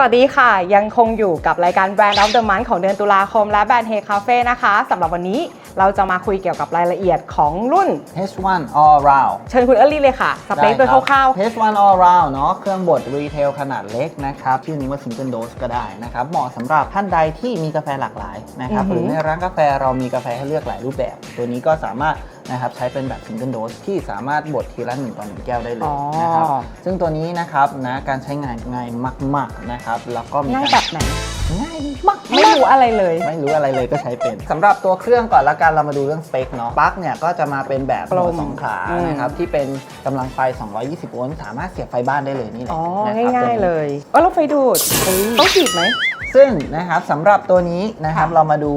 สวัสดีค่ะ ยังคงอยู่กับรายการ Brand of the Month ของเดือนตุลาคมและแบรนด์เฮคาเฟ่นะคะสำหรับวันนี้เราจะมาคุยเกี่ยวกับรายละเอียดของรุ่น H1 All Round เชิญคุณเอลลี่เลยค่ะ สเปคโดยคร่าวๆ H1 All Round เนาะเครื่องบดรีเทลขนาดเล็กนะครับ ชื่อนี้ว่า Single Dose ก็ได้นะครับ เหมาะสำหรับท่านใดที่มีกาแฟหลากหลายนะครับอือหืหอรือในร้านกาแฟเรามีกาแฟให้เลือกหลายรูปแบบ ตัวนี้ก็สามารถ นะครับใช้เป็นแบบ Single Dose ที่สามารถบดทีละ1ต่อ1แก้วได้เลอ๋ยอนะครับซึ่งตัวนี้นะครับนะการใช้งานง่ายมากๆนะครับแล้วก็มีๆง่ายกาแบรบไหนง่ายมากไม่รู้อะไรเลย ไม่รู้อะไรเลยก็ใช้เป็นสำหรับตัวเครื่องก่อนละกันเรามาดูเรื่องสเปคเนาะปลั๊กเนี่ยก็จะมาเป็นแบบกลมหัวสองขาอืม นะครับที่เป็นกำลังไฟ 220 โวลต์สามารถเสียบไฟบ้านได้เลยนี่แหละอ๋อ นะครับง่ายตัวๆนี้เลยเออแล้วไฟดูดต้องฉีดไหม ซึ่งนะครับสำหรับตัวนี้นะครับค่ะเรามาดู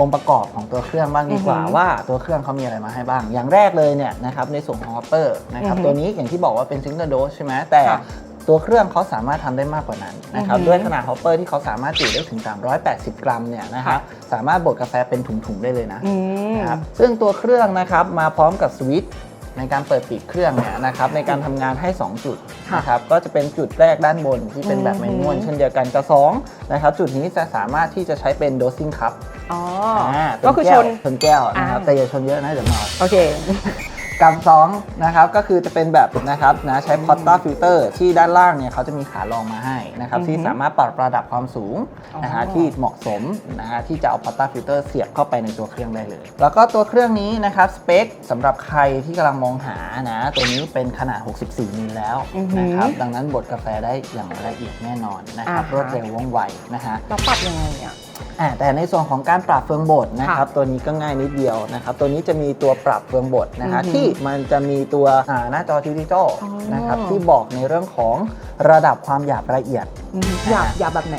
องค์ประกอบของตัวเครื่องบ้างดีกว่าอือหือ ว่าตัวเครื่องเขามีอะไรมาให้บ้างอย่างแรกเลยเนี่ยนะครับในส่วนของฮอปเปอร์นะครับอือหือตัวนี้อย่างที่บอกว่าเป็นซิงเกิลโดสใช่ไหมแต่ค่ะตัวเครื่องเขาสามารถทำได้มากกว่านั้นนะครับอือหือด้วยขนาดฮอปเปอร์ที่เขาสามารถจุได้ถึง 380 กรัมเนี่ยนะครับค่ะ สามารถบดกาแฟเป็นถุงๆได้เลยนะ อืม นะครับซึ่งตัวเครื่องนะครับมาพร้อมกับสวิตช์ในการเปิดปิดเครื่องเนี่ยนะครับในการทำงานให้ 2 จุดค่ะนะครับก็จะเป็นจุดแรกด้านบนที่เป็นแบบอืมแมนนวลเช่นเดียวกันกับสองนะครับจุดนี้จะสามารถที่จะใช้เป็น dosing cup อ๋ออ่าก็คือชนชนแก้วนะครับอ่าแต่อย่าชนเยอะนะเดี๋ยวเมาโอเคกับสองนะครับก็คือจะเป็นแบบนะครับนะใช้ Porta filter ที่ด้านล่างเนี่ยเขาจะมีขารองมาให้นะครับอือฮึที่สามารถปรับระดับความสูงนะฮะอ๋อที่เหมาะสมนะฮะที่จะเอา Porta filter เสียบเข้าไปในตัวเครื่องได้เลย แล้วก็ตัวเครื่องนี้นะครับสเปคสำหรับใครที่กำลังมองหานะตัวนี้เป็นขนาด 64 มิลแล้วอือฮึนะครับดังนั้นบดกาแฟได้อย่างละเอียดแน่นอนนะครับอ่าฮะรวดเร็วว่องไวนะฮะเราปรับยังไงอะ อ่าแต่ในส่วนของการปรับเฟืองบดนะครับตัวนี้ก็ง่ายนิดเดียวนะครับตัวนี้จะมีตัวปรับเฟืองบดนะฮะอือหือที่มันจะมีตัวอ่าหน้าจอดิจิตอลอ๋อนะครับที่บอกในเรื่องของระดับความหยาบละเอียดอืมอยากอยากแบบไหน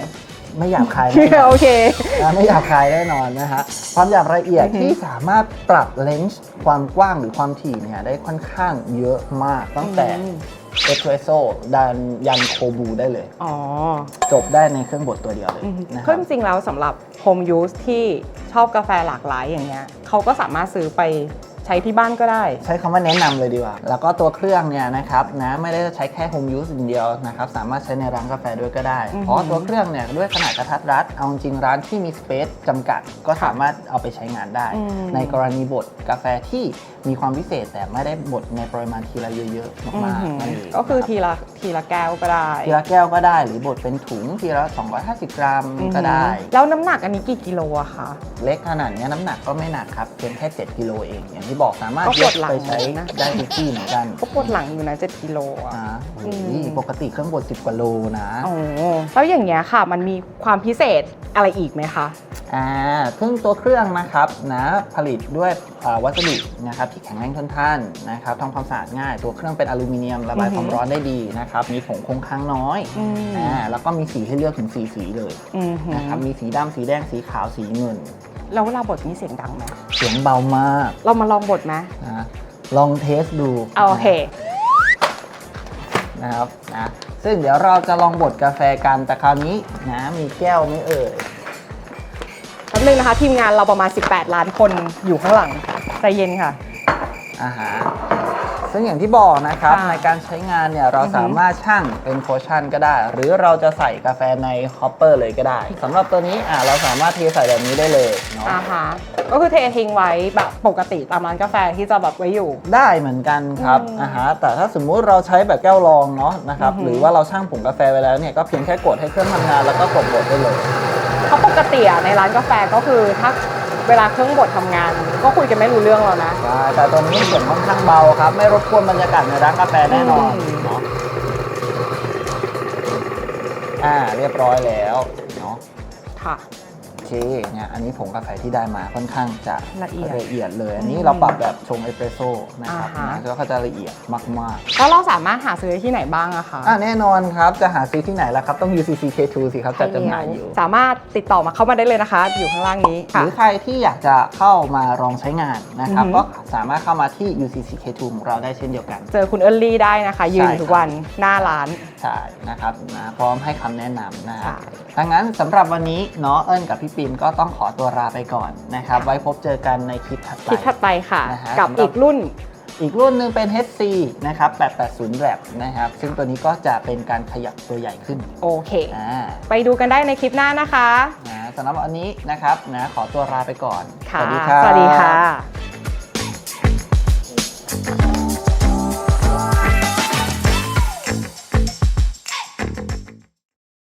ไม่หยาบคายแน่นอนโอเคอ่าไม่หยาบคายแน่นอนนะฮะความหยาบละเอียดอือหือที่สามารถปรับเลนส์ความกว้างหรือความถี่เนี่ยได้ค่อนข้างเยอะมากตั้งแต่อืม เอสเ e รสโซ่ดันยันโคบูได้เลย อ๋อจบได้ในเครื่องบดตัวเดียวเลยอืมนะคก็รับจริงๆแล้วสำหรับ home use ที่ชอบกาแฟหลากหลายอย่างเงี้ยเขาก็สามารถซื้อไป ใช้ที่บ้านก็ได้ ใช้คำว่าแนะนำเลยดีกว่า แล้วก็ตัวเครื่องเนี่ยนะครับนะไม่ได้ใช้แค่ home use อย่างเดียวนะครับ สามารถใช้ในร้านกาแฟด้วยก็ได้ อือหือเพราะตัวเครื่องเนี่ยด้วยขนาดกระทัดรัด เอาจริงๆร้านที่มีสเปซจำกัด ก็สามารถเอาไปใช้งานได้ อืม ในกรณีบดกาแฟที่มีความพิเศษแต่ไม่ได้บดในปริมาณทีละเยอะๆอืมากมๆนั่นเองก็คือรับ ทีละทีละแก้วก็ได้ทีละแก้วก็ได้หรือบดเป็นถุงทีละ 250 กรัมก็ได้ อืมแล้วน้ำหนักอันนี้กี่กิโลอะคะ เล็กขนาดเนี้ยน้ำหนักก็ไม่หนักครับเพียงแค่ 7 กิโลเองอย่างที่บอกสามารถก็ยปวกดหลังไปใช้นะ ได้ทุกที่เหมือนกันก็ปวดหลังอยู่นะ7กิโลอะอ่าโอ้อืโหมปกติเครื่องบด10กว่าโลนะอ๋อแล้วอย่างเงี้ยค่ะ มันมีความพิเศษอะไรอีกไหมคะ อ่าซึ่งตัวเครื่องนะครับนะผลิตด้วยอ่าวัสดุนะครับที่แข็งแรงทนทานนะครับทำความสะอาดง่าย ตัวเครื่องเป็นอลูมิเนียมระบายอือหืคอ วามร้อนได้ดีนะครับมีผงคงค้างน้อยอืมอ่าแล้วก็มีสีให้เลือกถึงสีสีเลยอืมหือนะครับมีสีดำสีแดงสีขาวสีเงิน แล้วเวลาบดมีเสียงดังไหมเสียงเบามากเรามาลองบดไหมนะลองเทสดูเอาโอเคนะครับนะซึ่งเดี๋ยวเราจะลองบดกาแฟกันแต่คราวนี้นะมีแก้วไหม่เอ่ยแป๊บนึงนะคะ ทีมงานเราประมาณ 18 ล้านคนอยู่ข้างหลังใจเย็นค่ะอ่าฮะ ซึ่งอย่างที่บอกนะครับค่ะในการใช้งานเนี่ยเราอือฮึสามารถชั่งเป็นโพชั่นก็ได้ หรือเราจะใส่กาแฟในฮอปเปอร์เลยก็ได้สำหรับตัวนี้อ่าเราสามารถเทใส่แบบนี้ได้เลยเนาะ อ่าฮะก็คือเททิ้งไว้แบบปกติตามร้านกาแฟที่จะแบบไว้อยู่ ได้เหมือนกันครับอืมอ่าฮะแต่ถ้าสมมุติเราใช้แบบแก้วรองเนาะนะครับอือฮึหรือว่าเราชั่งผงกาแฟไว้แล้วเนี่ยก็เพียงแค่กดให้เครื่องทำงานแล้วก็กดบดได้เลย เพราะปกติอะในร้านกาแฟก็คือถ้า เวลาเครื่องบดทำงาน ก็คุยกันไม่รู้เรื่องแล้วนะ ใช่แต่ตัวนี้เสียงค่อนข้างเบาครับ ไม่รบกวนบรรยากาศในร้านกาแฟแน่นอนอืม เนาะอ่าเรียบร้อยแล้วเนาะค่ะโอ เคเนี่ยอันนี้ผงกาแฟที่ได้มาค่อนข้างจะละเอียดละเอียดเลย อันนี้อืมเราปรับแบบชงเอสเปรสโซ่นะครับอ่าฮะ นะแล้วก็จะละเอียดมากแล้วเราสามารถหาซื้อได้ที่ไหนบ้างอะคะๆอ่าแน่นอนครับ จะหาซื้อที่ไหนล่ะครับ ต้อง UCC K2 สิครับจัดจำหน่ายอยู่ สามารถติดต่อมาเข้ามาได้เลยนะคะ อยู่ข้างล่างนี้หค่ะ รือใครที่อยากจะเข้ามาลองใช้งานนะครับ อือฮึก็สามารถเข้ามาที่ UCC K2 ของเราได้เช่นเดียวกัน เจอคุณเอิร์ลี่ได้นะคะ ยืนอยู่ทุกวันหน้าร้าน ใช่นะครับนะพร้อมให้คำแนะนำนะคใช่รับดังนั้นสำหรับวันนี้เนาะเอิญกับพี่ปิมก็ต้องขอตัวลาไปก่อนนะครับ ไว้พบเจอกันในคลิปถัดไปคลิปถัดไปค่ะ นะฮะกับสำหรับ อีกรุ่น อีกรุ่นหนึ่งเป็น HC นะครับ 880 Lab นะครับ ซึ่งตัวนี้ก็จะเป็นการขยับตัวใหญ่ขึ้นโอเค อ่าไปดูกันได้ในคลิปหน้านะคะ นะสำหรับวันนี้นะครับนะขอตัวลาไปก่อน ค่ะ สวัสดีครับสวัสดีค่ะ